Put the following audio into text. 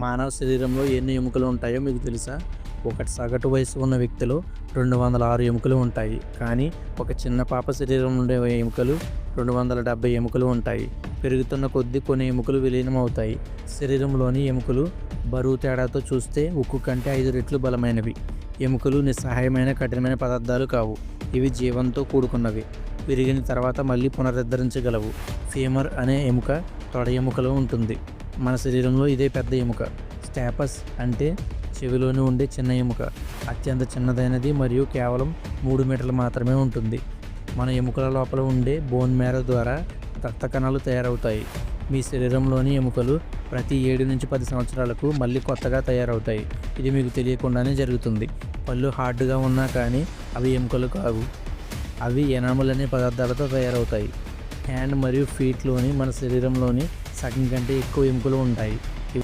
మానవ శరీరంలో ఎన్ని ఎముకలు ఉంటాయో మీకు తెలుసా? ఒకటి సగటు వయసు ఉన్న వ్యక్తిలో రెండు వందల ఆరు ఎముకలు ఉంటాయి. కానీ ఒక చిన్న పాప శరీరం ఉండే ఎముకలు రెండు వందల డెబ్బై ఎముకలు ఉంటాయి. పెరుగుతున్న కొద్దీ కొన్ని ఎముకలు విలీనం అవుతాయి శరీరంలోని ఎముకలు బరువు తేడాతో చూస్తే ఉక్కు కంటే ఐదు రెట్లు బలమైనవి. ఎముకలు నిస్సహాయమైన కఠినమైన పదార్థాలు కావు. ఇవి జీవంతో కూడుకున్నవి. విరిగిన తర్వాత మళ్ళీ పునరుద్ధరించగలవు. ఫీమర్ అనే ఎముక తొడ ఎముకలో ఉంటుంది. మన శరీరంలో ఇదే పెద్ద ఎముక. స్టాపస్ అంటే చెవిలోనే ఉండే చిన్న ఎముక. అత్యంత చిన్నదైనది మరియు కేవలం మూడు మీటర్లు మాత్రమే ఉంటుంది. మన ఎముకల లోపల ఉండే బోన్ మేర ద్వారా రక్త కణాలు తయారవుతాయి. మీ శరీరంలోని ఎముకలు ప్రతి ఏడు నుంచి పది సంవత్సరాలకు మళ్ళీ కొత్తగా తయారవుతాయి. ఇది మీకు తెలియకుండానే జరుగుతుంది. పళ్ళు హార్డ్గా ఉన్నా కానీ అవి ఎముకలు కావు. అవి ఎనామల్ అనే పదార్థాలతో తయారవుతాయి. హ్యాండ్ మరియు ఫీట్లోని మన శరీరంలోని సగం కంటే ఎక్కువ ఎముకలు ఉంటాయి.